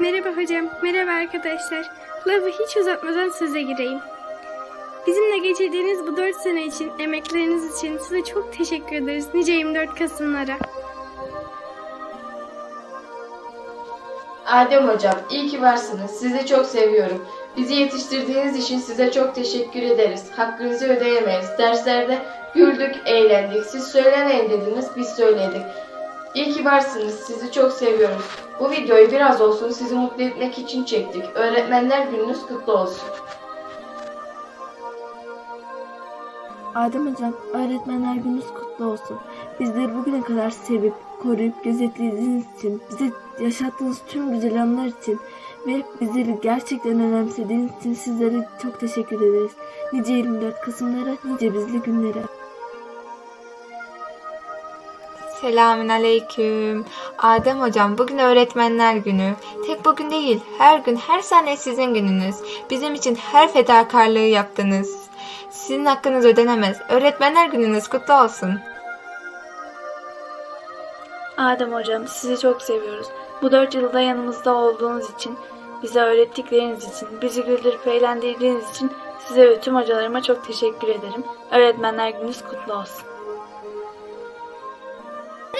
Merhaba hocam, merhaba arkadaşlar. Lafı hiç uzatmadan söze gireyim. Bizimle geçirdiğiniz bu 4 sene için, emekleriniz için size çok teşekkür ederiz nice 24 Kasımlara. Adem Hocam, iyi ki varsınız. Sizi çok seviyorum. Bizi yetiştirdiğiniz için size çok teşekkür ederiz. Hakkınızı ödeyemeyiz. Derslerde güldük, eğlendik. Siz söylemeyin dediniz, biz söyledik. İyi ki varsınız. Sizi çok seviyoruz. Bu videoyu biraz olsun sizi mutlu etmek için çektik. Öğretmenler gününüz kutlu olsun. Adem Hocam, öğretmenler gününüz kutlu olsun. Bizleri bugüne kadar sevip, koruyup, gözetlediğiniz için, bize yaşattığınız tüm güzel anlar için ve bizleri gerçekten önemsediğiniz için sizlere çok teşekkür ederiz. Nice 24 Kasımlara, nice bizli günlere. Selamün aleyküm. Adem hocam bugün öğretmenler günü. Tek bugün değil her gün her saniye sizin gününüz. Bizim için her fedakarlığı yaptınız. Sizin hakkınız ödenemez. Öğretmenler gününüz kutlu olsun. Adem Hocam sizi çok seviyoruz. Bu dört yılda yanımızda olduğunuz için, bize öğrettikleriniz için, bizi güldürüp eğlendirdiğiniz için size ve tüm hocalarıma çok teşekkür ederim. Öğretmenler gününüz kutlu olsun.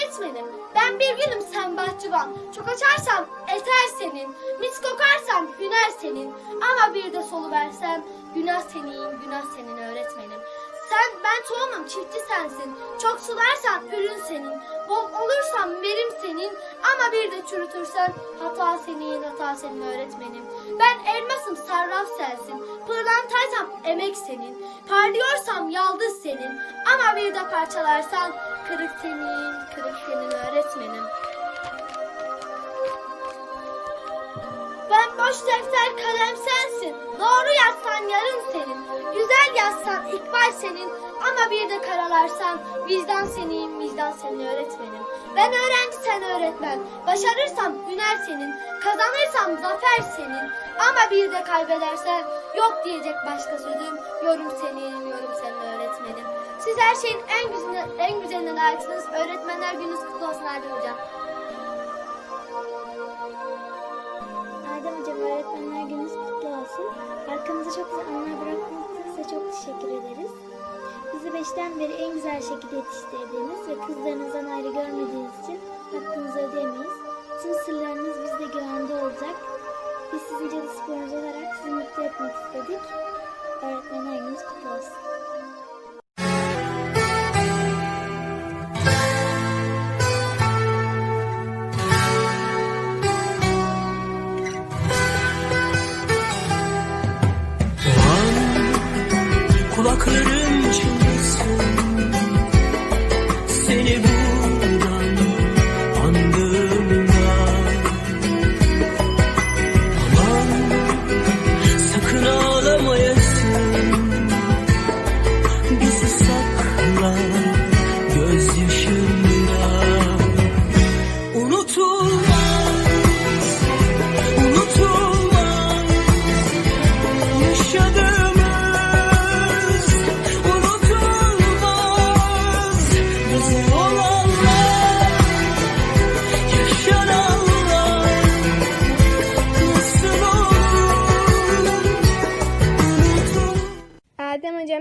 Öğretmenim, ben bir gülüm sen bahçıvan. Çok açarsam eter senin. Mis kokarsam hüner senin. Ama bir de solu versen günah senin, günah senin öğretmenim. Sen, ben tohumum, çiftçi sensin. Çok sularsan ürün senin. Bol olursam verim senin. Ama bir de çürütürsen hata senin, hata senin öğretmenim. Ben elmasım, sarraf sensin. Pırlantaysam emek senin. Parlıyorsam yaldız senin. Ama bir de parçalarsan kırık senin, kırık senin öğretmenim. Ben boş defter kalem sensin. İkbal senin. Ama bir de karalarsan vicdan senin, vicdan senin öğretmenim. Ben öğrenci sen öğretmen. Başarırsam hüner senin. Kazanırsam zafer senin. Ama bir de kaybedersen yok diyecek başka sözüm. Yorum senin, yorum senin öğretmenim. Siz her şeyin en güzeline, en güzeline layıksınız. Öğretmenler gününüz kutlu olsun. Adem Hocam 2005'ten beri en güzel şekilde yetiştirdiğiniz ve kızlarınızdan ayrı görmediğiniz için hakkınızı ödeyemeyiz. Tüm sırlarınız bizde güvende olacak. Biz sizin cadı sporunuz olarak sizi mutlu etmek istedik. Öğretmen ayınız kutlu olsun. Kulaklarım çınlıyor seni buradan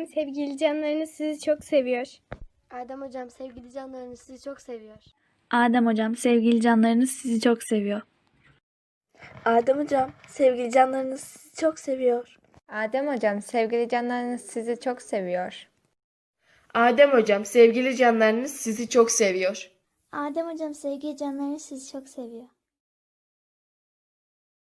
sevgili canlarınız sizi çok seviyor. Adem Hocam sevgili canlarınız sizi çok seviyor. Adem Hocam sevgili canlarınız sizi çok seviyor. Adem Hocam, sevgili canlarınız sizi çok seviyor. Adem hocam sevgili canlarınız sizi çok seviyor. Adem Hocam, sevgili canlarınız sizi çok seviyor. Adem Hocam sevgili canlarınız sizi çok seviyor.